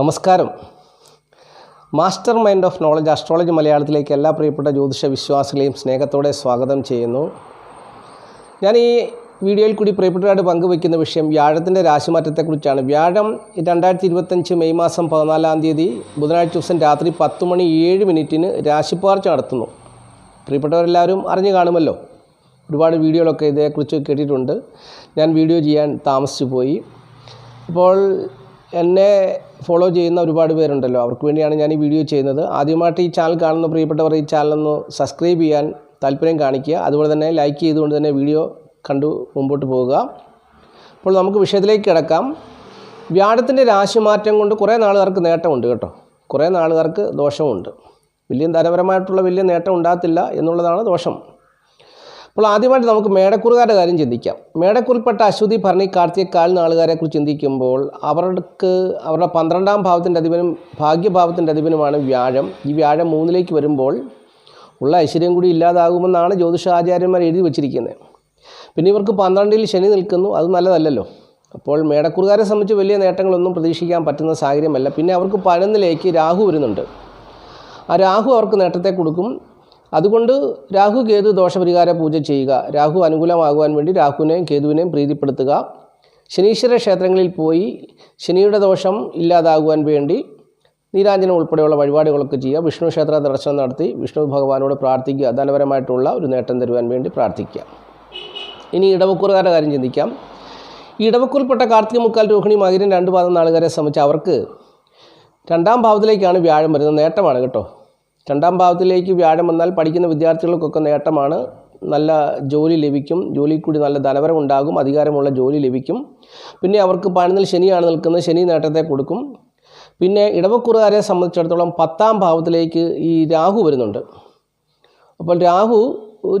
നമസ്കാരം. Master mind of knowledge astrology മലയാളത്തിലേക്ക് എല്ലാ പ്രിയപ്പെട്ട ജ്യോതിഷ വിശ്വാസികളെയും സ്നേഹത്തോടെ സ്വാഗതം ചെയ്യുന്നു. ഞാൻ ഈ വീഡിയോയിൽ കൂടി പ്രിയപ്പെട്ടവരായിട്ട് പങ്കുവയ്ക്കുന്ന വിഷയം വ്യാഴത്തിന്റെ രാശിമാറ്റത്തെക്കുറിച്ചാണ്. വ്യാഴം രണ്ടായിരത്തി ഇരുപത്തഞ്ച് മെയ് മാസം പതിനാലാം തീയതി ബുധനാഴ്ച ദിവസം രാത്രി പത്ത് മണി ഏഴ് മിനിറ്റിന് രാശിപ്പാർച്ച നടത്തുന്നു. പ്രിയപ്പെട്ടവരെല്ലാവരും അറിഞ്ഞു കാണുമല്ലോ. ഒരുപാട് വീഡിയോകളൊക്കെ ഇതേക്കുറിച്ച് കേട്ടിട്ടുണ്ട്. ഞാൻ വീഡിയോ ചെയ്യാൻ താമസിച്ചു പോയി അപ്പോൾ എന്നെ ഫോളോ ചെയ്യുന്ന ഒരുപാട് പേരുണ്ടല്ലോ. അവർക്ക് വേണ്ടിയാണ് ഞാൻ ഈ വീഡിയോ ചെയ്യുന്നത്. ആദ്യമായിട്ട് ഈ ചാനൽ കാണുന്ന പ്രിയപ്പെട്ടവർ ഈ ചാനലൊന്ന് സബ്സ്ക്രൈബ് ചെയ്യാൻ താല്പര്യം കാണിക്കുക. അതുപോലെ തന്നെ ലൈക്ക് ചെയ്തുകൊണ്ട് തന്നെ വീഡിയോ കണ്ടു മുമ്പോട്ട് പോവുക. അപ്പോൾ നമുക്ക് വിഷയത്തിലേക്ക് കിടക്കാം. വ്യാഴത്തിന്റെ രാശിമാറ്റം കൊണ്ട് കുറേ നാളുകാർക്ക് നേട്ടമുണ്ട് കേട്ടോ. കുറേ നാളുകാർക്ക് ദോഷമുണ്ട്. വലിയ ധനപരമായിട്ടുള്ള വലിയ നേട്ടം ഉണ്ടാകത്തില്ല എന്നുള്ളതാണ് ദോഷം. അപ്പോൾ ആദ്യമായിട്ട് നമുക്ക് മേടക്കുറുകാരുടെ കാര്യം ചിന്തിക്കാം. മേടക്കുറിൽപ്പെട്ട അശ്വതി ഭരണി കാർത്തിക കാൽ നാളുകാരെ കുറിച്ച് ചിന്തിക്കുമ്പോൾ അവർക്ക് അവരുടെ പന്ത്രണ്ടാം ഭാവത്തിന്റെ അധിപനും ഭാഗ്യഭാവത്തിന്റെ അധിപനുമാണ് വ്യാഴം. ഈ വ്യാഴം മൂന്നിലേക്ക് വരുമ്പോൾ ഉള്ള ഐശ്വര്യം കൂടി ഇല്ലാതാകുമെന്നാണ് ജ്യോതിഷാചാര്യന്മാർ എഴുതി വച്ചിരിക്കുന്നത്. പിന്നെ ഇവർക്ക് പന്ത്രണ്ടിൽ ശനി നിൽക്കുന്നു അത് നല്ലതല്ലല്ലോ. അപ്പോൾ മേടക്കുറുകാരെ സംബന്ധിച്ച് വലിയ നേട്ടങ്ങളൊന്നും പ്രതീക്ഷിക്കാൻ പറ്റുന്ന സാഹചര്യമല്ല. പിന്നെ അവർക്ക് പതിനൊന്നിലേക്ക് രാഹു വരുന്നുണ്ട്. ആ രാഹു അവർക്ക് നേട്ടത്തെ കൊടുക്കും. അതുകൊണ്ട് രാഹു കേതു ദോഷപരിഹാര പൂജ ചെയ്യുക. രാഹു അനുകൂലമാകുവാൻ വേണ്ടി രാഹുവിനെയും കേതുവിനെയും പ്രീതിപ്പെടുത്തുക. ശനീശ്വര ക്ഷേത്രങ്ങളിൽ പോയി ശനിയുടെ ദോഷം ഇല്ലാതാകുവാൻ വേണ്ടി നീരാഞ്ജനം ഉൾപ്പെടെയുള്ള വഴിപാടുകളൊക്കെ ചെയ്യുക. വിഷ്ണു ക്ഷേത്ര ദർശനം നടത്തി വിഷ്ണു ഭഗവാനോട് പ്രാർത്ഥിക്കുക. ധനപരമായിട്ടുള്ള ഒരു നേട്ടം തരുവാൻ വേണ്ടി പ്രാർത്ഥിക്കുക. ഇനി ഇടവക്കൂറുകാരുടെ കാര്യം ചിന്തിക്കാം. ഈ ഇടവക്കൂറിൽപ്പെട്ട കാർത്തിക മുക്കാൽ രോഹിണി മകരം രണ്ട് പാദം നാളുകാരെ സംബന്ധിച്ച് അവർക്ക് രണ്ടാം ഭാവത്തിലേക്കാണ് വ്യാഴം വരുന്നത്. നേട്ടമാണ് കേട്ടോ. രണ്ടാം ഭാവത്തിലേക്ക് വ്യാഴം വന്നാൽ പഠിക്കുന്ന വിദ്യാർത്ഥികൾക്കൊക്കെ നേട്ടമാണ്. നല്ല ജോലി ലഭിക്കും. ജോലിയിൽ കൂടി നല്ല ധനവരം ഉണ്ടാകും. അധികാരമുള്ള ജോലി ലഭിക്കും. പിന്നെ അവർക്ക് പതിനൊന്നിൽ ശനിയാണ് നിൽക്കുന്നത്. ശനി നേട്ടത്തെ കൊടുക്കും. പിന്നെ ഇടവക്കുറുകാരെ സംബന്ധിച്ചിടത്തോളം പത്താം ഭാവത്തിലേക്ക് ഈ രാഹു വരുന്നുണ്ട്. അപ്പോൾ രാഹു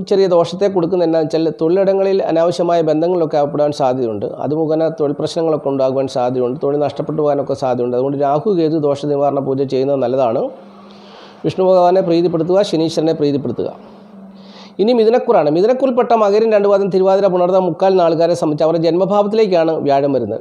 ചെറിയ ദോഷത്തെ കൊടുക്കുന്ന എന്താ വെച്ചാൽ തൊഴിലിടങ്ങളിൽ അനാവശ്യമായ ബന്ധങ്ങളിലൊക്കെ ആവപ്പെടാൻ സാധ്യതയുണ്ട്. അതുമുഖേന തൊഴിൽ പ്രശ്നങ്ങളൊക്കെ ഉണ്ടാകുവാൻ സാധ്യതയുണ്ട്. തൊഴിൽ നഷ്ടപ്പെട്ടു പോകാനൊക്കെ സാധ്യതയുണ്ട്. അതുകൊണ്ട് രാഹു കേതു ദോഷ നിവാരണ പൂജ ചെയ്യുന്നത് നല്ലതാണ്. വിഷ്ണു ഭഗവാനെ പ്രീതിപ്പെടുത്തുക ശനീശ്വരനെ പ്രീതിപ്പെടുത്തുക. ഇനി മിഥുനക്കുറാണ്. മിഥുനക്കുറിൽപ്പെട്ട മകരം രണ്ടുപാദം തിരുവാതിര പുണർന്ന മുക്കാൽ നാളുകാരെ സംബന്ധിച്ച് അവരുടെ ജന്മഭാവത്തിലേക്കാണ് വ്യാഴം വരുന്നത്.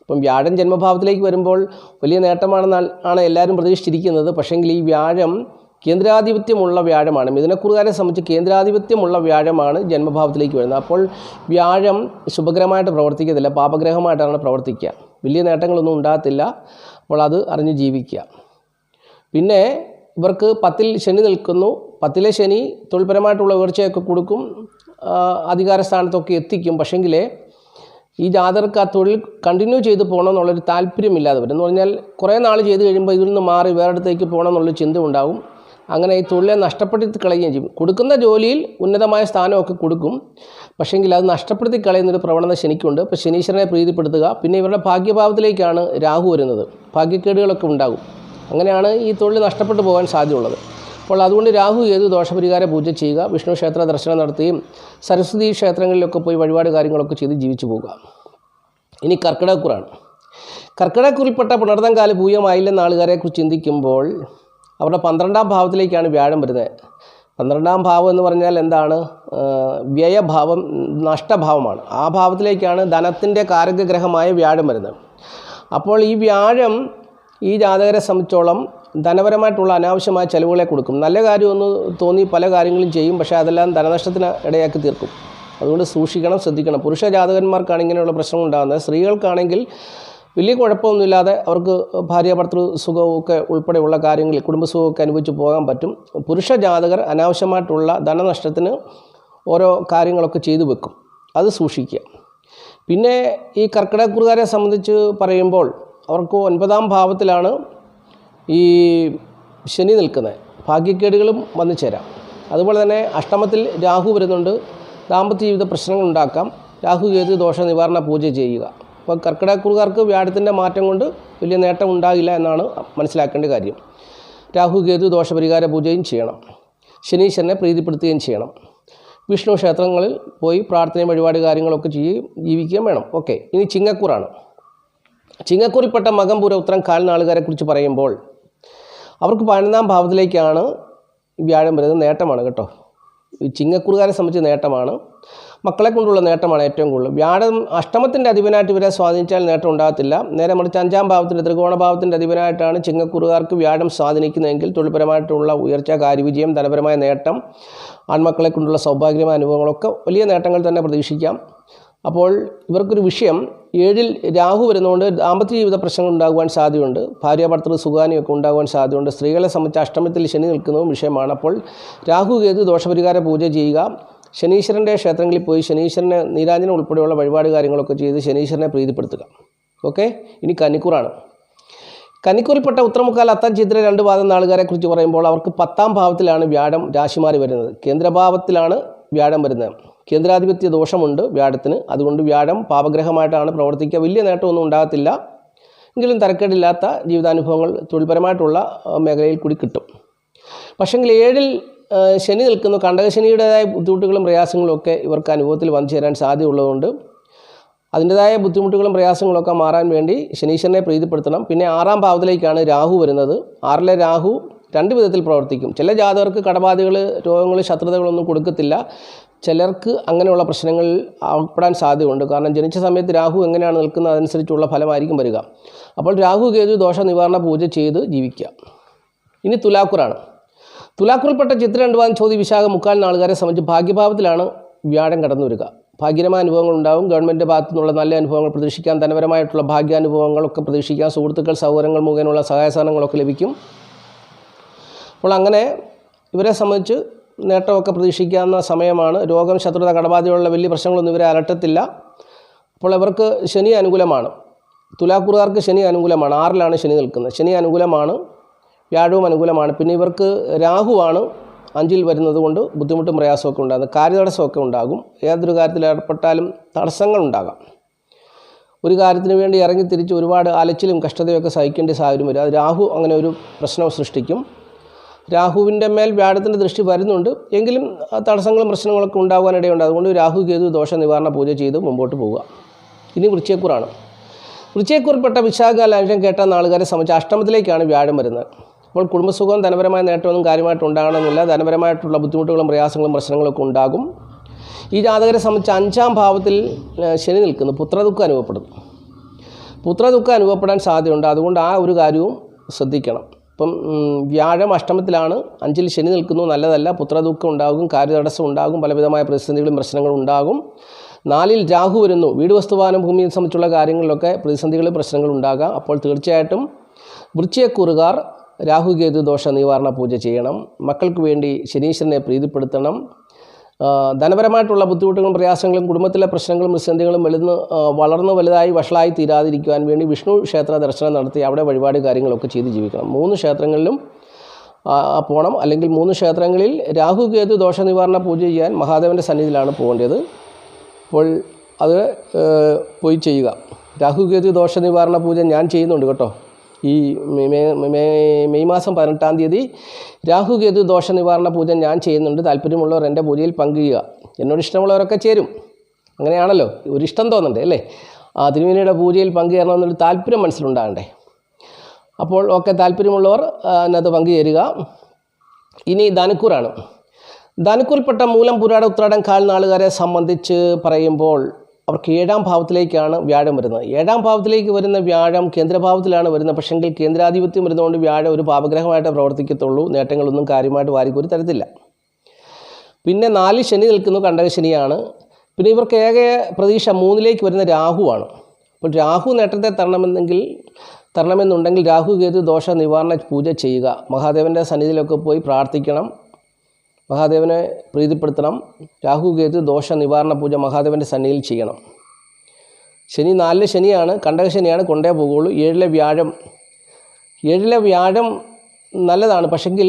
അപ്പം വ്യാഴം ജന്മഭാവത്തിലേക്ക് വരുമ്പോൾ വലിയ നേട്ടമാണെന്നാണ് ആണ് എല്ലാവരും പ്രതീക്ഷിച്ചിരിക്കുന്നത്. പക്ഷേങ്കിൽ ഈ വ്യാഴം കേന്ദ്രാധിപത്യമുള്ള വ്യാഴമാണ്. മിഥുനക്കുറുകാരെ സംബന്ധിച്ച് കേന്ദ്രാധിപത്യമുള്ള വ്യാഴമാണ് ജന്മഭാവത്തിലേക്ക് വരുന്നത്. അപ്പോൾ വ്യാഴം ശുഭഗ്രഹമായിട്ട് പ്രവർത്തിക്കത്തില്ല പാപഗ്രഹമായിട്ടാണ് പ്രവർത്തിക്കുക. വലിയ നേട്ടങ്ങളൊന്നും ഉണ്ടാകത്തില്ല. അപ്പോൾ അത് അറിഞ്ഞ് ജീവിക്കുക. പിന്നെ ഇവർക്ക് പത്തിൽ ശനി നിൽക്കുന്നു. പത്തിലെ ശനി തൊഴിൽപരമായിട്ടുള്ള ഉയർച്ചയൊക്കെ കൊടുക്കും. അധികാര സ്ഥാനത്തൊക്കെ എത്തിക്കും. പക്ഷേങ്കിലേ ഈ ജാതകർക്ക് ആ തൊഴിൽ കണ്ടിന്യൂ ചെയ്ത് പോകണം എന്നുള്ളൊരു താല്പര്യമില്ലാതെ വരും. എന്ന് പറഞ്ഞാൽ കുറേ നാൾ ചെയ്ത് കഴിയുമ്പോൾ ഇതിൽ നിന്ന് മാറി വേറെടുത്തേക്ക് പോകണം എന്നുള്ളൊരു ചിന്ത ഉണ്ടാകും അങ്ങനെ ഈ തൊഴിലെ നഷ്ടപ്പെടുത്തി കളയുകയും ചെയ്യും. കൊടുക്കുന്ന ജോലിയിൽ ഉന്നതമായ സ്ഥാനമൊക്കെ കൊടുക്കും. പക്ഷേങ്കിൽ അത് നഷ്ടപ്പെടുത്തി കളയുന്നൊരു പ്രവണത ശനിക്കുണ്ട്. അപ്പോൾ ശനീശ്വരനെ പ്രീതിപ്പെടുത്തുക. പിന്നെ ഇവരുടെ ഭാഗ്യഭാവത്തിലേക്കാണ് രാഹു വരുന്നത്. ഭാഗ്യക്കേടുകളൊക്കെ ഉണ്ടാകും. അങ്ങനെയാണ് ഈ തൊഴിൽ നഷ്ടപ്പെട്ടു പോകാൻ സാധ്യതയുള്ളത്. അപ്പോൾ അതുകൊണ്ട് രാഹു ഏത് ദോഷപരിഹാര പൂജ ചെയ്യുക വിഷ്ണു ക്ഷേത്ര ദർശനം നടത്തുകയും സരസ്വതി ക്ഷേത്രങ്ങളിലൊക്കെ പോയി വഴിപാട് കാര്യങ്ങളൊക്കെ ചെയ്ത് ജീവിച്ചു പോകുക ഇനി കർക്കിടകക്കുറാണ്. കർക്കിടകക്കുറിൽപ്പെട്ട പുണർതങ്കാല പൂയമായില്ലെന്ന ആളുകാരെ കുറിച്ച് ചിന്തിക്കുമ്പോൾ അവരുടെ പന്ത്രണ്ടാം ഭാവത്തിലേക്കാണ് വ്യാഴം വരുന്നത്. പന്ത്രണ്ടാം ഭാവം എന്ന് പറഞ്ഞാൽ എന്താണ്? വ്യയഭാവം നഷ്ടഭാവമാണ്. ആ ഭാവത്തിലേക്കാണ് ധനത്തിന്റെ കാരകഗ്രഹമായ വ്യാഴം വരുന്നത്. അപ്പോൾ ഈ വ്യാഴം ഈ ജാതകരെ സംബന്ധിച്ചോളം ധനപരമായിട്ടുള്ള അനാവശ്യമായ ചിലവുകളെ കൊടുക്കും. നല്ല കാര്യമൊന്ന് തോന്നി പല കാര്യങ്ങളും ചെയ്യും പക്ഷേ അതെല്ലാം ധനനഷ്ടത്തിന് ഇടയാക്കി തീർക്കും. അതുകൊണ്ട് സൂക്ഷിക്കണം ശ്രദ്ധിക്കണം. പുരുഷ ജാതകന്മാർക്കാണ് ഇങ്ങനെയുള്ള പ്രശ്നം ഉണ്ടാകുന്നത്. സ്ത്രീകൾക്കാണെങ്കിൽ വലിയ കുഴപ്പമൊന്നുമില്ലാതെ അവർക്ക് ഭാര്യ ഭർത്തൃ സുഖമൊക്കെ ഉൾപ്പെടെയുള്ള കാര്യങ്ങളിൽ കുടുംബസുഖമൊക്കെ അനുഭവിച്ച് പോകാൻ പറ്റും. പുരുഷ ജാതകർ അനാവശ്യമായിട്ടുള്ള ധനനഷ്ടത്തിന് ഓരോ കാര്യങ്ങളൊക്കെ ചെയ്തു വെക്കും. അത് സൂക്ഷിക്കുക. പിന്നെ ഈ കർക്കിടകക്കുറുകാരെ സംബന്ധിച്ച് പറയുമ്പോൾ അവർക്ക് ഒൻപതാം ഭാവത്തിലാണ് ഈ ശനി നിൽക്കുന്നത്. ഭാഗ്യക്കേടുകളും വന്നു ചേരാം. അതുപോലെ തന്നെ അഷ്ടമത്തിൽ രാഹു വരുന്നുണ്ട്. ദാമ്പത്യ ജീവിത പ്രശ്നങ്ങൾ ഉണ്ടാക്കാം. രാഹു കേതു ദോഷ നിവാരണ പൂജ ചെയ്യുക. അപ്പോൾ കർക്കിടകക്കുറുകാർക്ക് വ്യാഴത്തിന്റെ മാറ്റം കൊണ്ട് വലിയ നേട്ടം ഉണ്ടാകില്ല എന്നാണ് മനസ്സിലാക്കേണ്ട കാര്യം. രാഹു കേതു ദോഷപരിഹാര പൂജയും ചെയ്യണം. ശനീശ്വരനെ പ്രീതിപ്പെടുത്തുകയും ചെയ്യണം. വിഷ്ണു ക്ഷേത്രങ്ങളിൽ പോയി പ്രാർത്ഥനയും വഴിപാട് കാര്യങ്ങളൊക്കെ ചെയ്യുകയും ജീവിക്കുകയും വേണം. ഓക്കെ. ഇനി ചിങ്ങക്കൂറാണ്. ചിങ്ങക്കൂറിൽപ്പെട്ട മകംപൂര ഉത്തരം കാൽനാളുകാരെ കുറിച്ച് പറയുമ്പോൾ അവർക്ക് പതിനൊന്നാം ഭാവത്തിലേക്കാണ് വ്യാഴം വരുന്നത് നേട്ടമാണ് കേട്ടോ. ഈ ചിങ്ങക്കുറുകാരെ സംബന്ധിച്ച് നേട്ടമാണ്. മക്കളെ കൊണ്ടുള്ള നേട്ടമാണ് ഏറ്റവും കൂടുതൽ. വ്യാഴം അഷ്ടമത്തിന്റെ അധിപനായിട്ട് ഇവരെ സ്വാധീനിച്ചാൽ നേട്ടം ഉണ്ടാകത്തില്ല. നേരെ മറിച്ച് അഞ്ചാം ഭാവത്തിന്റെ ത്രികോണഭാവത്തിന്റെ അധിപനായിട്ടാണ് ചിങ്ങക്കുറുകാർക്ക് വ്യാഴം സ്വാധീനിക്കുന്നതെങ്കിൽ തൊഴിൽപരമായിട്ടുള്ള ഉയർച്ച കാര്യവിജയം ധനപരമായ നേട്ടം ആൺമക്കളെ കൊണ്ടുള്ള സൗഭാഗ്യമായ അനുഭവങ്ങളൊക്കെ വലിയ നേട്ടങ്ങൾ തന്നെ പ്രതീക്ഷിക്കാം. അപ്പോൾ ഇവർക്കൊരു വിഷയം ഏഴിൽ രാഹു വരുന്നതുകൊണ്ട് ദാമ്പത്യ ജീവിത പ്രശ്നങ്ങൾ ഉണ്ടാകുവാൻ സാധ്യതയുണ്ട്. ഭാര്യ ഭർത്തൃ സുഖാനിയൊക്കെ ഉണ്ടാകുവാൻ സാധ്യതയുണ്ട്. സ്ത്രീകളെ സംബന്ധിച്ച് അഷ്ടമത്തിൽ ശനി നിൽക്കുന്നതും വിഷയമാണ്. അപ്പോൾ രാഹു കേതു ദോഷപരിഹാര പൂജ ചെയ്യുക. ശനീശ്വരന്റെ ക്ഷേത്രങ്ങളിൽ പോയി ശനീശ്വരനെ നീരാഞ്ജനം ഉൾപ്പെടെയുള്ള വഴിപാട് കാര്യങ്ങളൊക്കെ ചെയ്ത് ശനീശ്വരനെ പ്രീതിപ്പെടുത്തുക. ഓക്കെ? ഇനി കന്നിക്കൂറാണ്. കന്നിക്കൂറിൽപ്പെട്ട ഉത്തരമുക്കാൽ അത്തം ചിത്ര രണ്ട് പാദം നാളുകാരെ കുറിച്ച് പറയുമ്പോൾ അവർക്ക് പത്താം ഭാവത്തിലാണ് വ്യാഴം രാശിമാറി വരുന്നത്. കേന്ദ്രഭാവത്തിലാണ് വ്യാഴം വരുന്നത്. കേന്ദ്രാധിപത്യ ദോഷമുണ്ട് വ്യാഴത്തിന്. അതുകൊണ്ട് വ്യാഴം പാപഗ്രഹമായിട്ടാണ് പ്രവർത്തിക്കുക. വലിയ നേട്ടമൊന്നും ഉണ്ടാകത്തില്ല. എങ്കിലും തരക്കേടില്ലാത്ത ജീവിതാനുഭവങ്ങൾ തൊഴിൽപരമായിട്ടുള്ള മേഖലയിൽ കൂടി കിട്ടും. പക്ഷെങ്കിൽ ഏഴിൽ ശനി നിൽക്കുന്നു. കണ്ടകശനിയുടേതായ ബുദ്ധിമുട്ടുകളും പ്രയാസങ്ങളും ഒക്കെ ഇവർക്ക് അനുഭവത്തിൽ വന്നു ചേരാൻ സാധ്യതയുള്ളതുകൊണ്ട് അതിന്റെതായ ബുദ്ധിമുട്ടുകളും പ്രയാസങ്ങളൊക്കെ മാറാൻ വേണ്ടി ശനീശ്വരനെ പ്രീതിപ്പെടുത്തണം. പിന്നെ ആറാം ഭാവത്തിലേക്കാണ് രാഹു വരുന്നത്. ആറിലെ രാഹു രണ്ട് വിധത്തിൽ പ്രവർത്തിക്കും. ചില ജാതകർക്ക് കടബാധകൾ രോഗങ്ങൾ ശത്രുതകളൊന്നും കൊടുക്കത്തില്ല. ചിലർക്ക് അങ്ങനെയുള്ള പ്രശ്നങ്ങൾ ആകപ്പെടാൻ സാധ്യതയുണ്ട്. കാരണം ജനിച്ച സമയത്ത് രാഹു എങ്ങനെയാണ് നിൽക്കുന്നത് അതനുസരിച്ചുള്ള ഫലമായിരിക്കും വരിക. അപ്പോൾ രാഹു കേതു ദോഷ നിവാരണ പൂജ ചെയ്ത് ജീവിക്കുക. ഇനി തുലാക്കുറാണ്. തുലാക്കുറിൽപ്പെട്ട ചിത്ര രണ്ടുവാൻ ചോദ്യ വിശാഖ മുക്കാൽ നാളുകാരെ സംബന്ധിച്ച് ഭാഗ്യഭാവത്തിലാണ് വ്യാഴം കടന്നു വരിക. ഭാഗ്യരമായ അനുഭവങ്ങൾ ഉണ്ടാവും. ഗവൺമെന്റ് ഭാഗത്തു നിന്നുള്ള നല്ല അനുഭവങ്ങൾ പ്രതീക്ഷിക്കാം ധനപരമായിട്ടുള്ള ഭാഗ്യാനുഭവങ്ങളൊക്കെ പ്രതീക്ഷിക്കാം. സുഹൃത്തുക്കൾ സൗകര്യങ്ങൾ മുഖേനയുള്ള സഹായ സാധനങ്ങളൊക്കെ ലഭിക്കും. അപ്പോൾ അങ്ങനെ ഇവരെ സംബന്ധിച്ച് നേട്ടമൊക്കെ പ്രതീക്ഷിക്കാവുന്ന സമയമാണ്. രോഗം ശത്രുത കടബാധയുള്ള വലിയ പ്രശ്നങ്ങളൊന്നും ഇവരെ അലട്ടത്തില്ല. അപ്പോൾ ഇവർക്ക് ശനി അനുകൂലമാണ്. തുലാക്കുറുകാർക്ക് ശനി അനുകൂലമാണ്. ആറിലാണ് ശനി നിൽക്കുന്നത്. ശനി അനുകൂലമാണ്. വ്യാഴവും അനുകൂലമാണ്. പിന്നെ ഇവർക്ക് രാഹുവാണ് അഞ്ചിൽ വരുന്നത് കൊണ്ട് ബുദ്ധിമുട്ടും പ്രയാസമൊക്കെ ഉണ്ടാകും. കാര്യതടസ്സമൊക്കെ ഉണ്ടാകും. ഏതൊരു കാര്യത്തിൽ ഏർപ്പെട്ടാലും തടസ്സങ്ങൾ ഉണ്ടാകാം. ഒരു കാര്യത്തിന് വേണ്ടി ഇറങ്ങി തിരിച്ച് ഒരുപാട് അലച്ചിലും കഷ്ടതയൊക്കെ സഹിക്കേണ്ട സാഹചര്യം വരും. അത് രാഹു അങ്ങനെ ഒരു പ്രശ്നം സൃഷ്ടിക്കും. രാഹുവിന്റെ മേൽ വ്യാഴത്തിന്റെ ദൃഷ്ടി വരുന്നുണ്ട്. എങ്കിലും തടസ്സങ്ങളും പ്രശ്നങ്ങളൊക്കെ ഉണ്ടാകാനിടയുണ്ട് അതുകൊണ്ട് രാഹു കേതു ദോഷ നിവാരണ പൂജ ചെയ്ത് മുമ്പോട്ട് പോവുക. ഇനി വൃശ്ചയക്കൂറാണ് വൃശ്ചയക്കൂറിൽപ്പെട്ട വിശാഖ കേട്ട നാളുകാരെ സംബന്ധിച്ച് അഷ്ടമത്തിലേക്കാണ് വ്യാഴം വരുന്നത്. അപ്പോൾ കുടുംബസുഖവും ധനപരമായ നേട്ടമൊന്നും കാര്യമായിട്ട് ഉണ്ടാകണമെന്നില്ല. ധനപരമായിട്ടുള്ള ബുദ്ധിമുട്ടുകളും പ്രയാസങ്ങളും പ്രശ്നങ്ങളൊക്കെ ഉണ്ടാകും. ഈ ജാതകരെ സംബന്ധിച്ച് അഞ്ചാം ഭാവത്തിൽ ശനി നിൽക്കുന്നു. പുത്രദുഃഖം അനുഭവപ്പെടുന്നു. പുത്രദുഃഖം അനുഭവപ്പെടാൻ സാധ്യതയുണ്ട്. അതുകൊണ്ട് ആ ഒരു കാര്യവും ശ്രദ്ധിക്കണം. ഇപ്പം വ്യാഴം അഷ്ടമത്തിലാണ്. അഞ്ചിൽ ശനി നിൽക്കുന്നു. നല്ലതല്ല. പുത്രദുഃഖം ഉണ്ടാകും. കാര്യതടസ്സം ഉണ്ടാകും. പലവിധമായ പ്രതിസന്ധികളും പ്രശ്നങ്ങളും ഉണ്ടാകും. നാലിൽ രാഹു വരുന്നു. വീട് വസ്തുവാനം ഭൂമിയെ സംബന്ധിച്ചുള്ള കാര്യങ്ങളിലൊക്കെ പ്രതിസന്ധികളും പ്രശ്നങ്ങളും ഉണ്ടാകാം. അപ്പോൾ തീർച്ചയായിട്ടും വൃശ്ചയക്കൂറുകാർ രാഹുകേതു ദോഷ നിവാരണ പൂജ ചെയ്യണം. മക്കൾക്ക് വേണ്ടി ശനീശ്വരനെ പ്രീതിപ്പെടുത്തണം. ധനപരമായിട്ടുള്ള ബുദ്ധിമുട്ടുകളും പ്രയാസങ്ങളും കുടുംബത്തിലെ പ്രശ്നങ്ങളും പ്രതിസന്ധികളും വെളുന്ന് വളർന്ന് വലുതായി വഷളായി തീരാതിരിക്കുവാൻ വേണ്ടി വിഷ്ണു ക്ഷേത്ര ദർശനം നടത്തി അവിടെ വഴിപാട് കാര്യങ്ങളൊക്കെ ചെയ്ത് ജീവിക്കണം. മൂന്ന് ക്ഷേത്രങ്ങളിലും പോകണം അല്ലെങ്കിൽ മൂന്ന് ക്ഷേത്രങ്ങളിൽ രാഹു കേതു ദോഷ നിവാരണ പൂജ ചെയ്യാൻ മഹാദേവന്റെ സന്നിധിയിലാണ് പോകേണ്ടത്. അപ്പോൾ അത് പോയി ചെയ്യുക. രാഹു കേതു ദോഷ നിവാരണ പൂജ ഞാൻ ചെയ്യുന്നുണ്ട് കേട്ടോ. ഈ മെയ് മാസം പതിനെട്ടാം തീയതി രാഹുകേതു ദോഷ നിവാരണ പൂജ ഞാൻ ചെയ്യുന്നുണ്ട്. താല്പര്യമുള്ളവർ എന്റെ പൂജയിൽ പങ്കുചെയ്യുക. എന്നോട് ഇഷ്ടമുള്ളവരൊക്കെ ചേരും. അങ്ങനെയാണല്ലോ. ഒരു ഇഷ്ടം തോന്നണ്ടേ അല്ലേ? ആ തിരുമേനിയുടെ പൂജയിൽ പങ്കുചേരണമെന്നൊരു താല്പര്യം മനസ്സിലുണ്ടാകണ്ടേ? അപ്പോൾ ഒക്കെ താല്പര്യമുള്ളവർ അതിനകത്ത് പങ്കുചേരുക. ഇനി ധനുക്കൂറാണ്. ധനുക്കൂറിൽപ്പെട്ട മൂലം പുരാട ഉത്രാടം കാൽ നാളുകാരെ സംബന്ധിച്ച് പറയുമ്പോൾ അവർക്ക് ഏഴാം ഭാവത്തിലേക്കാണ് വ്യാഴം വരുന്നത്. ഏഴാം ഭാവത്തിലേക്ക് വരുന്ന വ്യാഴം കേന്ദ്രഭാവത്തിലാണ് വരുന്നത്. പക്ഷെങ്കിൽ കേന്ദ്രാധിപത്യം വരുന്നതുകൊണ്ട് വ്യാഴം ഒരു പാപഗ്രഹമായിട്ട് പ്രവർത്തിക്കത്തുള്ളൂ. നേട്ടങ്ങളൊന്നും കാര്യമായിട്ട് വാരിക്കൂരി തരത്തില്ല. പിന്നെ നാല് ശനി നിൽക്കുന്നു കണ്ടകശനിയാണ് പിന്നെ ഇവർക്ക് ഏക പ്രതീക്ഷ മൂന്നിലേക്ക് വരുന്ന രാഹുവാണ്. അപ്പോൾ രാഹു നേട്ടത്തെ തരണമെന്നെങ്കിൽ തരണമെന്നുണ്ടെങ്കിൽ രാഹു കേതു ദോഷ നിവാരണ പൂജ ചെയ്യുക. മഹാദേവന്റെ സന്നിധിയിലൊക്കെ പോയി പ്രാർത്ഥിക്കണം. മഹാദേവനെ പ്രീതിപ്പെടുത്തണം. രാഹു കേതു ദോഷ നിവാരണ പൂജ മഹാദേവന്റെ സന്നിധിയിൽ ചെയ്യണം. ശനി നാലിലെ ശനിയാണ് കണ്ടകശനിയാണ് കൊണ്ടേ പോകുള്ളൂ ഏഴിലെ വ്യാഴം ഏഴിലെ വ്യാഴം നല്ലതാണ്. പക്ഷെങ്കിൽ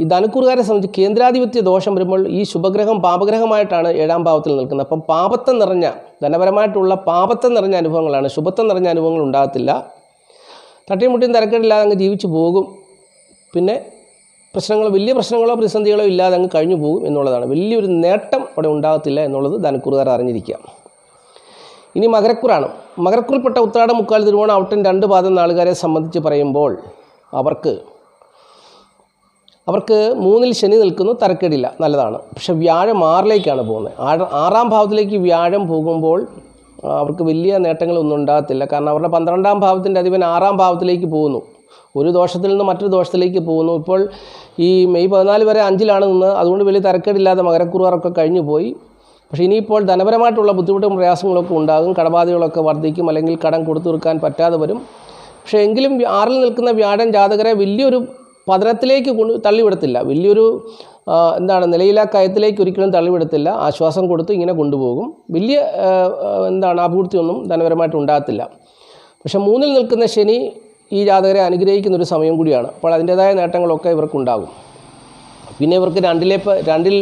ഈ ധനുക്കൂറുകാരെ സംബന്ധിച്ച് കേന്ദ്രാധിപത്യ ദോഷം വരുമ്പോൾ ഈ ശുഭഗ്രഹം പാപഗ്രഹമായിട്ടാണ് ഏഴാം ഭാവത്തിൽ നിൽക്കുന്നത്. അപ്പം പാപത്തം നിറഞ്ഞ ധനപരമായിട്ടുള്ള പാപത്തം നിറഞ്ഞ അനുഭവങ്ങളാണ്. ശുഭത്തം നിറഞ്ഞ അനുഭവങ്ങൾ ഉണ്ടാകത്തില്ല. തട്ടിയും മുട്ടിയും തിരക്കേടില്ലാതെ അങ്ങ് ജീവിച്ചു പോകും. പിന്നെ പ്രശ്നങ്ങൾ വലിയ പ്രശ്നങ്ങളോ പ്രതിസന്ധികളോ ഇല്ലാതെ അങ്ങ് കഴിഞ്ഞു പോകും എന്നുള്ളതാണ്. വലിയൊരു നേട്ടം അവിടെ ഉണ്ടാകത്തില്ല എന്നുള്ളത് ധനക്കുറുകാർ അറിഞ്ഞിരിക്കുക. ഇനി മകരക്കുറാണ്. മകരക്കുറിൽപ്പെട്ട ഉത്രാട മുക്കാൽ തിരുവോണം ഔട്ടൻ രണ്ട് പാദം നാളുകാരെ സംബന്ധിച്ച് പറയുമ്പോൾ അവർക്ക് അവർക്ക് മൂന്നിൽ ശനി നിൽക്കുന്നു തരക്കേടില്ല. നല്ലതാണ്. പക്ഷെ വ്യാഴം ആറിലേക്കാണ് പോകുന്നത്. ആറാം ഭാവത്തിലേക്ക് വ്യാഴം പോകുമ്പോൾ അവർക്ക് വലിയ നേട്ടങ്ങളൊന്നും ഉണ്ടാകത്തില്ല. കാരണം അവരുടെ പന്ത്രണ്ടാം ഭാവത്തിന്റെ അധിപൻ ആറാം ഭാവത്തിലേക്ക് പോകുന്നു. ഒരു ദോഷത്തിൽ നിന്ന് മറ്റൊരു ദോഷത്തിലേക്ക് പോകുന്നു. ഇപ്പോൾ ഈ മെയ് പതിനാല് വരെ അഞ്ചിലാണ് നിന്ന് അതുകൊണ്ട് വലിയ തിരക്കേടില്ലാതെ മകരക്കുറുവാറൊക്കെ കഴിഞ്ഞു പോയി. പക്ഷേ ഇനിയിപ്പോൾ ധനപരമായിട്ടുള്ള ബുദ്ധിമുട്ടും പ്രയാസങ്ങളൊക്കെ ഉണ്ടാകും. കടബാധകളൊക്കെ വർദ്ധിക്കും. അല്ലെങ്കിൽ കടം കൊടുത്തു തീർക്കാൻ പറ്റാതെ വരും. പക്ഷേ എങ്കിലും ആറിൽ നിൽക്കുന്ന വ്യാഴൻ ജാതകരെ വലിയൊരു പതനത്തിലേക്ക് കൊണ്ട് തള്ളിവിടത്തില്ല. വലിയൊരു എന്താണ് നിലയിലാ കയത്തിലേക്ക് ഒരിക്കലും തള്ളിവിടത്തില്ല. ആശ്വാസം കൊടുത്ത് ഇങ്ങനെ കൊണ്ടുപോകും. വലിയ എന്താണ് അഭിവൃദ്ധിയൊന്നും ധനപരമായിട്ട് ഉണ്ടാകത്തില്ല. പക്ഷേ മൂന്നിൽ നിൽക്കുന്ന ശനി ഈ ജാതകരെ അനുഗ്രഹിക്കുന്ന ഒരു സമയം കൂടിയാണ്. അപ്പോൾ അതിന്റേതായ നേട്ടങ്ങളൊക്കെ ഇവർക്കുണ്ടാകും. പിന്നെ ഇവർക്ക് രണ്ടിലെ രണ്ടിൽ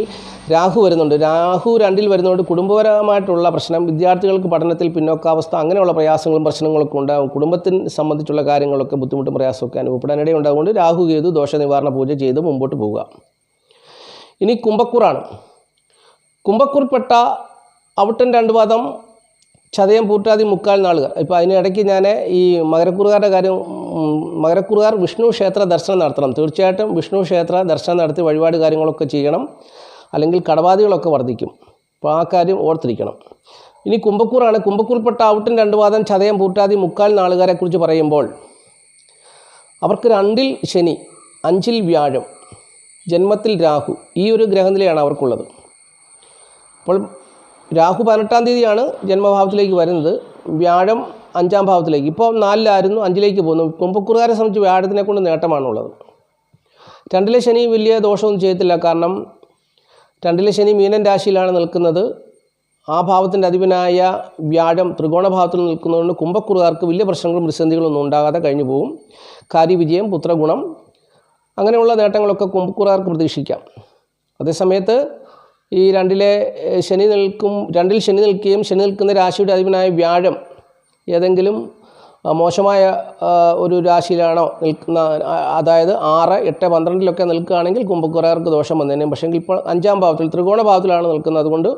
രാഹു വരുന്നുണ്ട്. രാഹു രണ്ടിൽ വരുന്നതുകൊണ്ട് കുടുംബപരമായിട്ടുള്ള പ്രശ്നം വിദ്യാർത്ഥികൾക്ക് പഠനത്തിൽ പിന്നോക്കാവസ്ഥ അങ്ങനെയുള്ള പ്രയാസങ്ങളും പ്രശ്നങ്ങളൊക്കെ ഉണ്ടാകും കുടുംബത്തിന് സംബന്ധിച്ചുള്ള കാര്യങ്ങളൊക്കെ ബുദ്ധിമുട്ടും പ്രയാസമൊക്കെ അനുഭവപ്പെടാനിടയുണ്ടാകുകൊണ്ട് രാഹു ചെയ്തു ദോഷ നിവാരണ പൂജ ചെയ്ത് മുമ്പോട്ട് പോവുക. ഇനി കുംഭക്കൂറാണ്. കുംഭക്കൂർപ്പെട്ട അവിട്ടൻ രണ്ട് പാദം ചതയം പൂട്ടാതി മുക്കാൽ നാളുകൾ. ഇപ്പോൾ അതിനിടയ്ക്ക് ഞാൻ ഈ മകരക്കുറുകാരുടെ കാര്യം മകരക്കുറുകാർ വിഷ്ണു ക്ഷേത്ര ദർശനം നടത്തണം. തീർച്ചയായിട്ടും വിഷ്ണു ക്ഷേത്ര ദർശനം നടത്തി വഴിപാട് കാര്യങ്ങളൊക്കെ ചെയ്യണം. അല്ലെങ്കിൽ കടബാധികളൊക്കെ വർദ്ധിക്കും. അപ്പോൾ ആ കാര്യം ഓർത്തിരിക്കണം. ഇനി കുംഭക്കൂറാണ്. കുംഭക്കൂർപ്പെട്ട ഔട്ടും രണ്ട് വാദം ചതയം പൂട്ടാതി മുക്കാൽ നാളുകാരെക്കുറിച്ച് പറയുമ്പോൾ അവർക്ക് രണ്ടിൽ ശനി അഞ്ചിൽ വ്യാഴം ജന്മത്തിൽ രാഹു ഈ ഒരു ഗ്രഹനിലയാണ് അവർക്കുള്ളത്. അപ്പോൾ രാഹു പതിനെട്ടാം തീയതിയാണ് ജന്മഭാവത്തിലേക്ക് വരുന്നത്. വ്യാഴം അഞ്ചാം ഭാവത്തിലേക്ക്. ഇപ്പോൾ നാലിലായിരുന്നു അഞ്ചിലേക്ക് പോകുന്നു. കുംഭക്കുറുകാരെ സംബന്ധിച്ച് വ്യാഴത്തിനെ കൊണ്ട് നേട്ടമാണുള്ളത്. രണ്ടിലെ ശനി വലിയ ദോഷമൊന്നും ചെയ്യത്തില്ല. കാരണം രണ്ടിലെ ശനി മീനൻ രാശിയിലാണ് നിൽക്കുന്നത്. ആ ഭാവത്തിന്റെ അധിപനായ വ്യാഴം ത്രികോണ ഭാവത്തിൽ നിൽക്കുന്നതുകൊണ്ട് കുംഭക്കുറുകാർക്ക് വലിയ പ്രശ്നങ്ങളും പ്രതിസന്ധികളൊന്നും ഉണ്ടാകാതെ കഴിഞ്ഞു പോകും. കാര്യവിജയം പുത്രഗുണം അങ്ങനെയുള്ള നേട്ടങ്ങളൊക്കെ കുംഭക്കുറുകാർക്ക് പ്രതീക്ഷിക്കാം. അതേസമയത്ത് ഈ രണ്ടിലെ ശനി നിൽക്കും രണ്ടിൽ ശനി നിൽക്കുകയും ശനി നിൽക്കുന്ന രാശിയുടെ അധിപനായ വ്യാഴം ഏതെങ്കിലും മോശമായ ഒരു രാശിയിലാണോ നിൽക്കുന്ന അതായത് ആറ് എട്ട് പന്ത്രണ്ടിലൊക്കെ നിൽക്കുകയാണെങ്കിൽ കുംഭക്കുറുകാർക്ക് ദോഷം വന്നേനെ. പക്ഷേ ഇപ്പോൾ അഞ്ചാം ഭാവത്തിൽ ത്രികോണ ഭാവത്തിലാണ് നിൽക്കുന്നത്. അതുകൊണ്ട്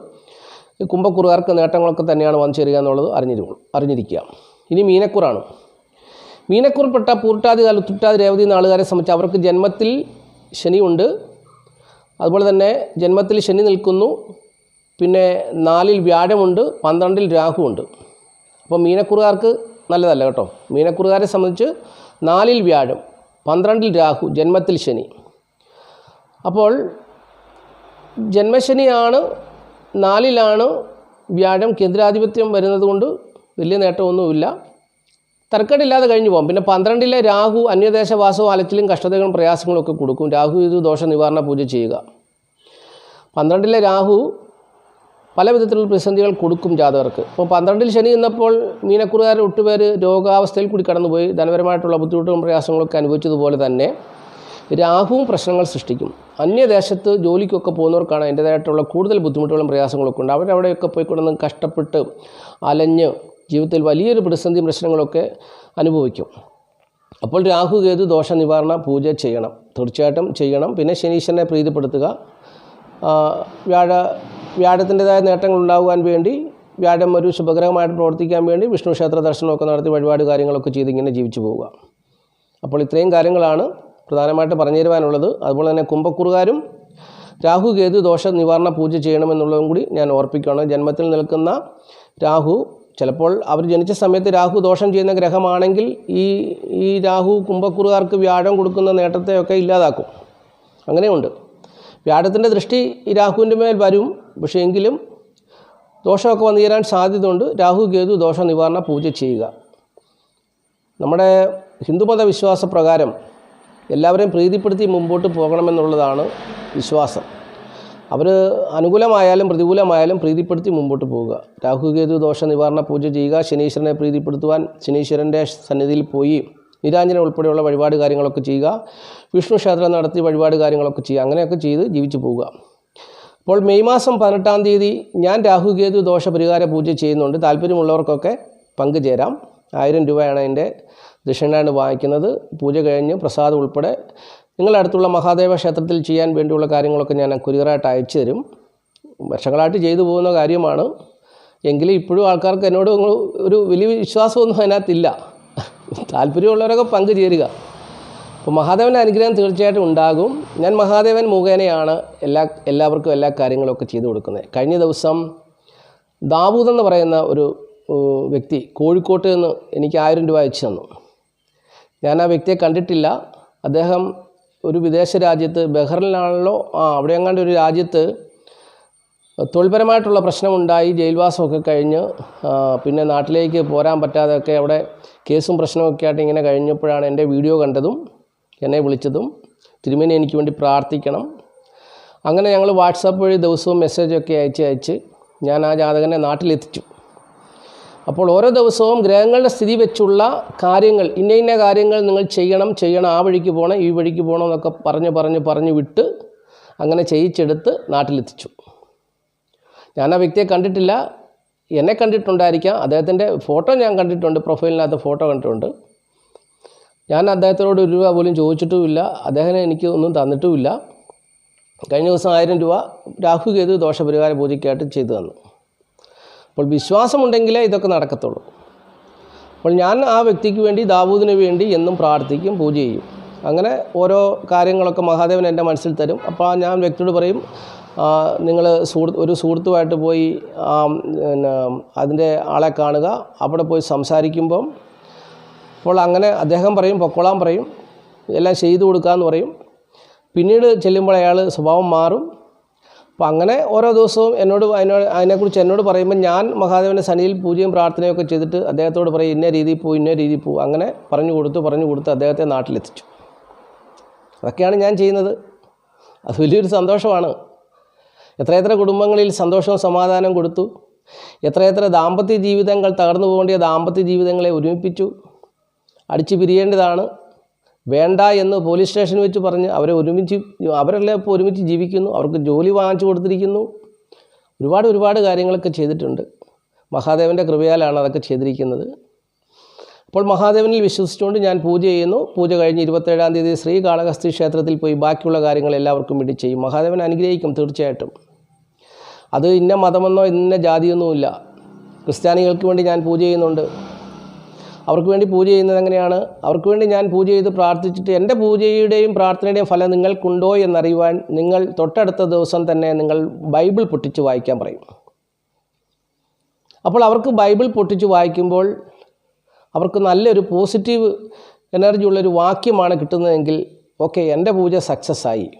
ഈ കുംഭക്കുറുകാർക്ക് നേട്ടങ്ങളൊക്കെ തന്നെയാണ് വന്നു ചേരുക എന്നുള്ളത് അറിഞ്ഞിരിക്കും അറിഞ്ഞിരിക്കുക. ഇനി മീനക്കുറാണ്. മീനക്കുറിൽപ്പെട്ട പൂർട്ടാതി തുട്ടാതി രേവതി നാളുകാരെ സംബന്ധിച്ച് അവർക്ക് ജന്മത്തിൽ ശനിയുണ്ട്. അതുപോലെ തന്നെ ജന്മത്തിൽ ശനി നിൽക്കുന്നു പിന്നെ നാലിൽ വ്യാഴമുണ്ട് പന്ത്രണ്ടിൽ രാഹുവുണ്ട്. അപ്പോൾ മീനക്കുറുകാർക്ക് നല്ലതല്ല കേട്ടോ. മീനക്കുറുകാരെ സംബന്ധിച്ച് നാലിൽ വ്യാഴം പന്ത്രണ്ടിൽ രാഹു ജന്മത്തിൽ ശനി. അപ്പോൾ ജന്മശനിയാണ് നാലിലാണ് വ്യാഴം കേന്ദ്രാധിപത്യം വരുന്നത് കൊണ്ട് വലിയ നേട്ടമൊന്നുമില്ല. തർക്കടില്ലാതെ കഴിഞ്ഞു പോകും. പിന്നെ പന്ത്രണ്ടിലെ രാഹു അന്യദേശവാസവും അലച്ചിലും കഷ്ടതകളും പ്രയാസങ്ങളും ഒക്കെ കൊടുക്കും. രാഹു ഇത് ദോഷ നിവാരണ പൂജ ചെയ്യുക. പന്ത്രണ്ടിലെ രാഹു പല വിധത്തിലുള്ള പ്രതിസന്ധികൾ കൊടുക്കും ജാതകർക്ക്. ഇപ്പോൾ പന്ത്രണ്ടിൽ ശനി നിന്നപ്പോൾ മീനക്കുറുകാർ ഒട്ടുപേര് രോഗാവസ്ഥയിൽ കൂടി കടന്നുപോയി. ധനപരമായിട്ടുള്ള ബുദ്ധിമുട്ടും പ്രയാസങ്ങളൊക്കെ അനുഭവിച്ചതുപോലെ തന്നെ രാഹുവും പ്രശ്നങ്ങൾ സൃഷ്ടിക്കും. അന്യദേശത്ത് ജോലിക്കൊക്കെ പോകുന്നവർക്കാണ് അതിന്റേതായിട്ടുള്ള കൂടുതൽ ബുദ്ധിമുട്ടുകളും പ്രയാസങ്ങളൊക്കെ ഉണ്ട്. അവരവിടെയൊക്കെ പോയിക്കൊണ്ടൊന്ന് കഷ്ടപ്പെട്ട് അലഞ്ഞ് ജീവിതത്തിൽ വലിയൊരു പ്രതിസന്ധി പ്രശ്നങ്ങളൊക്കെ അനുഭവിക്കും. അപ്പോൾ രാഹു കേതു ദോഷ നിവാരണ പൂജ ചെയ്യണം. തീർച്ചയായിട്ടും ചെയ്യണം. പിന്നെ ശനീശ്വരനെ പ്രീതിപ്പെടുത്തുക. വ്യാഴ വ്യാഴത്തിന്റെതായ നേട്ടങ്ങൾ ഉണ്ടാകുവാൻ വേണ്ടി വ്യാഴം ഒരു ശുഭഗ്രഹമായിട്ട് പ്രവർത്തിക്കാൻ വേണ്ടി വിഷ്ണു ക്ഷേത്ര ദർശനമൊക്കെ നടത്തി വഴിപാട് കാര്യങ്ങളൊക്കെ ചെയ്ത് ഇങ്ങനെ ജീവിച്ചു പോവുക. അപ്പോൾ ഇത്രയും കാര്യങ്ങളാണ് പ്രധാനമായിട്ട് പറഞ്ഞു തരുവാനുള്ളത്. അതുപോലെ തന്നെ കുംഭക്കുറുകാരും രാഹു കേതു ദോഷ നിവാരണ പൂജ ചെയ്യണമെന്നുള്ളതും കൂടി ഞാൻ ഓർപ്പിക്കുകയാണ്. ജന്മത്തിൽ നിൽക്കുന്ന രാഹു ചിലപ്പോൾ അവർ ജനിച്ച സമയത്ത് രാഹു ദോഷം ചെയ്യുന്ന ഗ്രഹമാണെങ്കിൽ ഈ ഈ രാഹു കുംഭക്കുറുകാർക്ക് വ്യാഴം കൊടുക്കുന്ന നേട്ടത്തെയൊക്കെ ഇല്ലാതാക്കും. അങ്ങനെയുണ്ട്. വ്യാഴത്തിന്റെ ദൃഷ്ടി ഈ രാഹുവിന്റെ മേൽ വരും. പക്ഷേ എങ്കിലും ദോഷമൊക്കെ വന്നു ചേരാൻ സാധ്യതയുണ്ട്. രാഹു കേതു ദോഷ നിവാരണ പൂജ ചെയ്യുക. നമ്മുടെ ഹിന്ദുമത വിശ്വാസ പ്രകാരം എല്ലാവരെയും പ്രീതിപ്പെടുത്തി മുമ്പോട്ട് പോകണമെന്നുള്ളതാണ് വിശ്വാസം. അവർ അനുകൂലമായാലും പ്രതികൂലമായാലും പ്രീതിപ്പെടുത്തി മുമ്പോട്ട് പോവുക. രാഹുകേതു ദോഷ നിവാരണ പൂജ ചെയ്യുക ശനീശ്വരനെ പ്രീതിപ്പെടുത്തുവാൻ ശനീശ്വരന്റെ സന്നിധിയിൽ പോയി നിരാഞ്ജനം ഉൾപ്പെടെയുള്ള വഴിപാട് കാര്യങ്ങളൊക്കെ ചെയ്യുക വിഷ്ണു ക്ഷേത്രം നടത്തി വഴിപാട് കാര്യങ്ങളൊക്കെ ചെയ്യുക അങ്ങനെയൊക്കെ ചെയ്ത് ജീവിച്ചു പോവുക. അപ്പോൾ മെയ് മാസം പതിനെട്ടാം തീയതി ഞാൻ രാഹുകേതു ദോഷ പരിഹാര പൂജ ചെയ്യുന്നുണ്ട്. താല്പര്യമുള്ളവർക്കൊക്കെ പങ്കുചേരാം. ആയിരം രൂപയാണ് എന്റെ ദക്ഷിണായിട്ട് വാങ്ങിക്കുന്നത്. പൂജ കഴിഞ്ഞ് പ്രസാദം ഉൾപ്പെടെ നിങ്ങളുടെ അടുത്തുള്ള മഹാദേവ ക്ഷേത്രത്തിൽ ചെയ്യാൻ വേണ്ടിയുള്ള കാര്യങ്ങളൊക്കെ ഞാൻ കൊറിയറായിട്ട് അയച്ചു തരും. വർഷങ്ങളായിട്ട് ചെയ്തു പോകുന്ന കാര്യമാണ്. എങ്കിലും ഇപ്പോഴും ആൾക്കാർക്ക് എന്നോട് ഒരു വലിയ വിശ്വാസമൊന്നും അതിനകത്തില്ല. താല്പര്യമുള്ളവരൊക്കെ പങ്കുചേരുക. അപ്പോൾ മഹാദേവന്റെ അനുഗ്രഹം തീർച്ചയായിട്ടും ഉണ്ടാകും. ഞാൻ മഹാദേവൻ മുഖേനയാണ് എല്ലാ എല്ലാവർക്കും എല്ലാ കാര്യങ്ങളൊക്കെ ചെയ്തു കൊടുക്കുന്നത്. കഴിഞ്ഞ ദിവസം ദാവൂദ് എന്ന് പറയുന്ന ഒരു വ്യക്തി കോഴിക്കോട്ട് നിന്ന് എനിക്ക് ആയിരം രൂപ അയച്ചു തന്നു. ഞാൻ ആ വ്യക്തിയെ കണ്ടിട്ടില്ല. അദ്ദേഹം ഒരു വിദേശ രാജ്യത്ത് ബഹ്റിനാണല്ലോ ആ അവിടെ എങ്ങാണ്ട് ഒരു രാജ്യത്ത് തൊഴിൽപരമായിട്ടുള്ള പ്രശ്നമുണ്ടായി ജയിൽവാസമൊക്കെ കഴിഞ്ഞ് പിന്നെ നാട്ടിലേക്ക് പോരാൻ പറ്റാതെയൊക്കെ അവിടെ കേസും പ്രശ്നമൊക്കെ ആയിട്ട് ഇങ്ങനെ കഴിഞ്ഞപ്പോഴാണ് എന്റെ വീഡിയോ കണ്ടതും എന്നെ വിളിച്ചതും. തിരുമേനി എനിക്ക് വേണ്ടി പ്രാർത്ഥിക്കണം. അങ്ങനെ ഞങ്ങൾ വാട്സാപ്പ് വഴി ദിവസവും മെസ്സേജൊക്കെ അയച്ച് അയച്ച് ഞാൻ ആ ജാതകനെ നാട്ടിലെത്തിച്ചു. അപ്പോൾ ഓരോ ദിവസവും ഗ്രഹങ്ങളുടെ സ്ഥിതി വെച്ചുള്ള കാര്യങ്ങൾ ഇന്ന ഇന്ന കാര്യങ്ങൾ നിങ്ങൾ ചെയ്യണം ചെയ്യണം ആ വഴിക്ക് പോകണം ഈ വഴിക്ക് പോകണം എന്നൊക്കെ പറഞ്ഞ് പറഞ്ഞ് പറഞ്ഞ് വിട്ട് അങ്ങനെ ചെയ്യിച്ചെടുത്ത് നാട്ടിലെത്തിച്ചു. ഞാൻ ആ വ്യക്തിയെ കണ്ടിട്ടില്ല. എന്നെ കണ്ടിട്ടുണ്ടായിരിക്കാം. അദ്ദേഹത്തിന്റെ ഫോട്ടോ ഞാൻ കണ്ടിട്ടുണ്ട്. പ്രൊഫൈലിനകത്ത് ഫോട്ടോ കണ്ടിട്ടുണ്ട്. ഞാൻ അദ്ദേഹത്തിനോട് ഒരു രൂപ പോലും ചോദിച്ചിട്ടുമില്ല. അദ്ദേഹം എനിക്ക് ഒന്നും തന്നിട്ടുമില്ല. കഴിഞ്ഞ ദിവസം ആയിരം രൂപ രാഹു കേതു ദോഷപരിഹാര പൂജയ്ക്കായിട്ട് ചെയ്തു തന്നു. അപ്പോൾ വിശ്വാസമുണ്ടെങ്കിലേ ഇതൊക്കെ നടക്കത്തുള്ളൂ. അപ്പോൾ ഞാൻ ആ വ്യക്തിക്ക് വേണ്ടി ദാവൂദിന് വേണ്ടി എന്നും പ്രാർത്ഥിക്കും പൂജ ചെയ്യും. അങ്ങനെ ഓരോ കാര്യങ്ങളൊക്കെ മഹാദേവൻ എന്റെ മനസ്സിൽ തരും. അപ്പോൾ ഞാൻ വ്യക്തിയോട് പറയും നിങ്ങൾ സുഹൃത്ത് ഒരു സുഹൃത്തുമായിട്ട് പോയി പിന്നെ അതിന്റെ ആളെ കാണുക അവിടെ പോയി സംസാരിക്കുമ്പം. അപ്പോൾ അങ്ങനെ അദ്ദേഹം പറയും പൊക്കോളാൻ പറയും എല്ലാം ചെയ്തു കൊടുക്കാമെന്ന് പറയും. പിന്നീട് ചെല്ലുമ്പോൾ അയാൾ സ്വഭാവം മാറും. അപ്പോൾ അങ്ങനെ ഓരോ ദിവസവും എന്നോട് അതിനോട് അതിനെക്കുറിച്ച് എന്നോട് പറയുമ്പോൾ ഞാൻ മഹാദേവന്റെ സന്നിധിയിൽ പൂജയും പ്രാർത്ഥനയൊക്കെ ചെയ്തിട്ട് അദ്ദേഹത്തോട് പറയും ഇന്ന രീതിയിൽ പോകും ഇന്ന രീതിയിൽ പോകും അങ്ങനെ പറഞ്ഞു കൊടുത്തു പറഞ്ഞു കൊടുത്ത് അദ്ദേഹത്തെ നാട്ടിലെത്തിച്ചു. അതൊക്കെയാണ് ഞാൻ ചെയ്യുന്നത്. അത് വലിയൊരു സന്തോഷമാണ്. എത്രയെത്ര കുടുംബങ്ങളിൽ സന്തോഷവും സമാധാനം കൊടുത്തു. എത്രയെത്ര ദാമ്പത്യ ജീവിതങ്ങൾ തകർന്നു പോകേണ്ടിയ ദാമ്പത്യ ജീവിതങ്ങളെ ഒരുമിപ്പിച്ചു. അടിച്ചു പിരിയേണ്ടതാണ്. വേണ്ട എന്ന് പോലീസ് സ്റ്റേഷനിൽ വെച്ച് പറഞ്ഞ് അവരെ ഒരുമിച്ച് അവരെല്ലാം ഇപ്പോൾ ഒരുമിച്ച് ജീവിക്കുന്നു. അവർക്ക് ജോലി വാങ്ങിച്ചു കൊടുത്തിരിക്കുന്നു. ഒരുപാട് ഒരുപാട് കാര്യങ്ങളൊക്കെ ചെയ്തിട്ടുണ്ട്. മഹാദേവന്റെ കൃപയാലാണ് അതൊക്കെ ചെയ്തിരിക്കുന്നത്. അപ്പോൾ മഹാദേവനിൽ വിശ്വസിച്ചുകൊണ്ട് ഞാൻ പൂജ ചെയ്യുന്നു. പൂജ കഴിഞ്ഞ് ഇരുപത്തേഴാം തീയതി ശ്രീ കാളഹസ്തി ക്ഷേത്രത്തിൽ പോയി ബാക്കിയുള്ള കാര്യങ്ങൾ എല്ലാവർക്കും വേണ്ടി ചെയ്യും. മഹാദേവൻ അനുഗ്രഹിക്കും തീർച്ചയായിട്ടും. അത് ഇന്ന മതമെന്നോ ഇന്ന ജാതിയൊന്നുമില്ല. ക്രിസ്ത്യാനികൾക്ക് വേണ്ടി ഞാൻ പൂജ ചെയ്യുന്നുണ്ട്. അവർക്ക് വേണ്ടി പൂജ ചെയ്യുന്നത് എങ്ങനെയാണ്? അവർക്ക് വേണ്ടി ഞാൻ പൂജ ചെയ്ത് പ്രാർത്ഥിച്ചിട്ട് എന്റെ പൂജയുടെയും പ്രാർത്ഥനയുടെയും ഫലം നിങ്ങൾക്കുണ്ടോ എന്നറിയുവാൻ നിങ്ങൾ തൊട്ടടുത്ത ദിവസം തന്നെ നിങ്ങൾ ബൈബിൾ പൊട്ടിച്ച് വായിക്കാൻ പറയും. അപ്പോൾ അവർക്ക് ബൈബിൾ പൊട്ടിച്ച് വായിക്കുമ്പോൾ അവർക്ക് നല്ലൊരു പോസിറ്റീവ് എനർജി ഉള്ളൊരു വാക്യമാണ് കിട്ടുന്നതെങ്കിൽ ഓക്കെ എന്റെ പൂജ സക്സസ് ആയി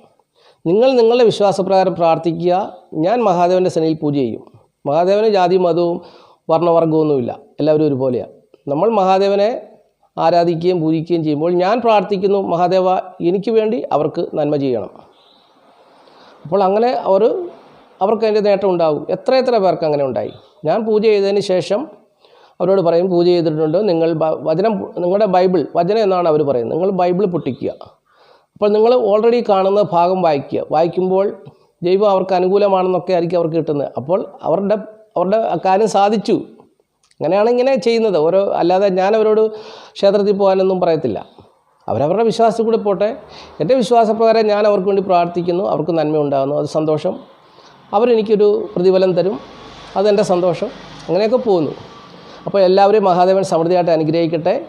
നിങ്ങൾ നിങ്ങളുടെ വിശ്വാസപ്രകാരം പ്രാർത്ഥിക്കുക. ഞാൻ മഹാദേവന്റെ സന്നിധിയിൽ പൂജ ചെയ്യും. മഹാദേവന് ജാതി മതവും വർണവർഗമൊന്നുമില്ല എല്ലാവരും ഒരുപോലെയാണ് നമ്മൾ മഹാദേവനെ ആരാധിക്കുകയും പൂജിക്കുകയും ചെയ്യുമ്പോൾ ഞാൻ പ്രാർത്ഥിക്കുന്നു മഹാദേവ എനിക്ക് വേണ്ടി അവർക്ക് നന്മ ചെയ്യണം. അപ്പോൾ അങ്ങനെ അവർ അവർക്ക് അതിന്റെ നേട്ടം ഉണ്ടാകും. എത്ര എത്ര പേർക്ക് അങ്ങനെ ഉണ്ടായി? ഞാൻ പൂജ ചെയ്തതിന് ശേഷം അവരോട് പറയും പൂജ ചെയ്തിട്ടുണ്ട്? നിങ്ങൾ വചനം നിങ്ങളുടെ ബൈബിൾ വചനം എന്നാണ് അവർ പറയുന്നത്. നിങ്ങൾ ബൈബിൾ പൊട്ടിക്കുക. അപ്പോൾ നിങ്ങൾ ഓൾറെഡി കാണുന്ന ഭാഗം വായിക്കുക. വായിക്കുമ്പോൾ ദൈവം അവർക്ക് അനുകൂലമാണെന്നൊക്കെ ആയിരിക്കും അവർക്ക് കിട്ടുന്നത്. അപ്പോൾ അവരുടെ അവരുടെ കാര്യം സാധിച്ചു. അങ്ങനെയാണ് ഇങ്ങനെ ചെയ്യുന്നത്. ഓരോ അല്ലാതെ ഞാൻ അവരോട് ക്ഷേത്രത്തിൽ പോകാനൊന്നും പറയത്തില്ല. അവരവരുടെ വിശ്വാസത്തിൽ കൂടെ പോട്ടെ. എന്റെ വിശ്വാസപ്രകാരം ഞാൻ അവർക്ക് വേണ്ടി പ്രാർത്ഥിക്കുന്നു. അവർക്ക് നന്മ ഉണ്ടാകുന്നു. അത് സന്തോഷം. അവരെനിക്കൊരു പ്രതിഫലം തരും. അതെന്റെ സന്തോഷം. അങ്ങനെയൊക്കെ പോകുന്നു. അപ്പോൾ എല്ലാവരെയും മഹാദേവൻ സമൃദ്ധിയായിട്ട് അനുഗ്രഹിക്കട്ടെ.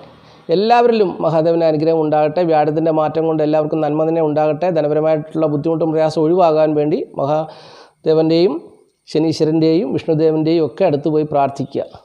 എല്ലാവരിലും മഹാദേവന്റെ അനുഗ്രഹം ഉണ്ടാകട്ടെ. വ്യാഴത്തിന്റെ മാറ്റം കൊണ്ട് എല്ലാവർക്കും നന്മ തന്നെ ഉണ്ടാകട്ടെ. ധനപരമായിട്ടുള്ള ബുദ്ധിമുട്ടും പ്രയാസം ഒഴിവാകാൻ വേണ്ടി മഹാദേവന്റെയും ശനീശ്വരന്റെയും വിഷ്ണുദേവന്റെയും ഒക്കെ അടുത്ത് പോയി പ്രാർത്ഥിക്കുക.